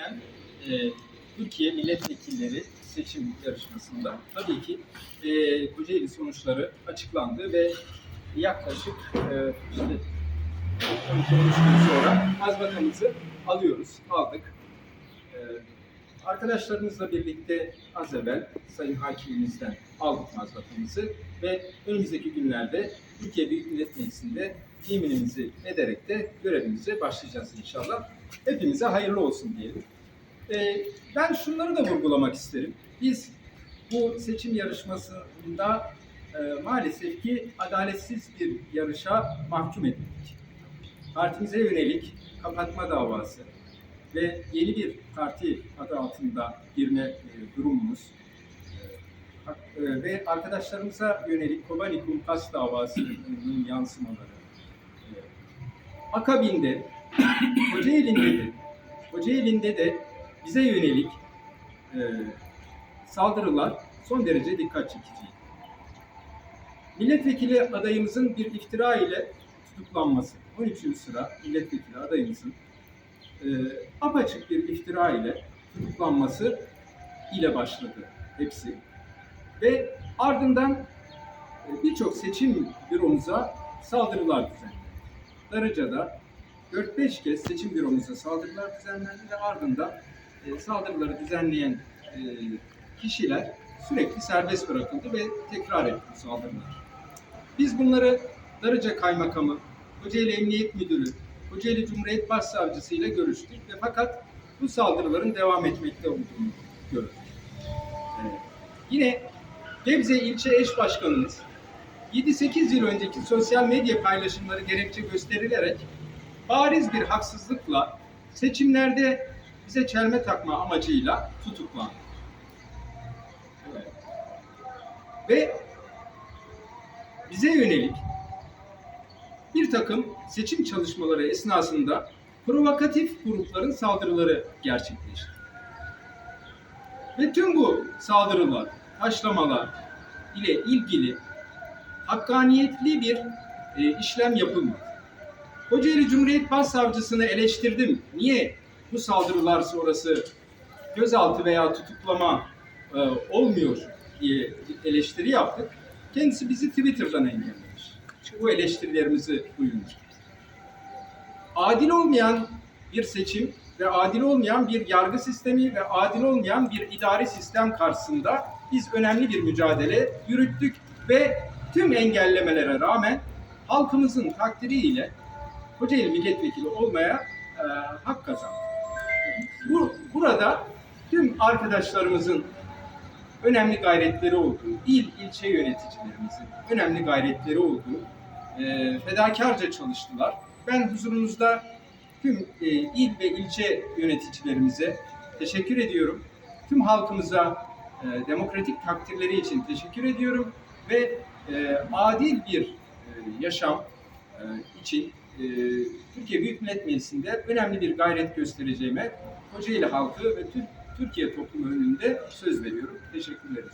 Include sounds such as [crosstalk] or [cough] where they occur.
Hem e, Türkiye milletvekilleri seçim yarışmasında tabii ki e, Kocaeli sonuçları açıklandı ve yaklaşık e, işte 12 13 gün sonra mazbatamızı alıyoruz, aldık. E, arkadaşlarımızla birlikte az evvel Sayın Hakimimizden aldık mazbatamızı ve önümüzdeki günlerde Türkiye Büyük Millet Meclisi'nde yeminimizi ederek de görevimize başlayacağız inşallah. Hepimize hayırlı olsun diyelim. Ee, ben şunları da vurgulamak isterim. Biz bu seçim yarışmasında e, maalesef ki adaletsiz bir yarışa mahkum edildik. Partimize yönelik kapatma davası ve yeni bir parti adı altında girme e, durumumuz e, e, ve arkadaşlarımıza yönelik Kobani Kumpas davasının [clears throat] yansımaları. E, akabinde [clears throat] Kocaeli'nde de Kocaeli'nde de bize yönelik e, saldırılar son derece dikkat çekici. Milletvekili adayımızın bir iftira ile tutuklanması, 13. sıra milletvekili adayımızın e, apaçık bir iftira ile tutuklanması ile başladı hepsi. Ve ardından e, birçok seçim büromuza saldırılar düzenlendi. Darıca'da 4-5 kez seçim büromuza saldırılar düzenlendi ve ardından e, saldırıları düzenleyen e, kişiler sürekli serbest bırakıldı ve tekrar etti saldırılar. Biz bunları Darıca Kaymakamı, Kocaeli Emniyet Müdürü, Kocaeli Cumhuriyet Başsavcısı ile görüştük ve fakat bu saldırıların devam etmekte olduğunu gördük. Yine Gebze İlçe Eş Başkanımız 7-8 yıl önceki sosyal medya paylaşımları gerekçe gösterilerek bariz bir haksızlıkla seçimlerde bize çelme takma amacıyla tutuklandı. Evet. Ve bize yönelik bir takım seçim çalışmaları esnasında provokatif grupların saldırıları gerçekleşti. Ve tüm bu saldırılar, taşlamalar ile ilgili hakkaniyetli bir e, işlem yapılmadı. Kocaeli Cumhuriyet Başsavcısını eleştirdim. Niye bu saldırılar sonrası gözaltı veya tutuklama e, olmuyor diye eleştiri yaptık. Kendisi bizi Twitter'dan engellemiş. Bu eleştirilerimizi duyunca. Adil olmayan bir seçim ve adil olmayan bir yargı sistemi ve adil olmayan bir idari sistem karşısında biz önemli bir mücadele yürüttük ve tüm engellemelere rağmen halkımızın takdiriyle Kocaeli milletvekili olmaya e, hak kazandı. Bu, burada tüm arkadaşlarımızın önemli gayretleri olduğu, il ilçe yöneticilerimizin önemli gayretleri olduğu, e, fedakarca çalıştılar. Ben huzurunuzda tüm e, il ve ilçe yöneticilerimize teşekkür ediyorum. Tüm halkımıza e, demokratik takdirleri için teşekkür ediyorum ve e, adil bir e, yaşam e, için e, Türkiye Büyük Millet Meclisi'nde önemli bir gayret göstereceğime Kocaeli halkı ve tüm Türkiye toplumu önünde söz veriyorum. Teşekkürler.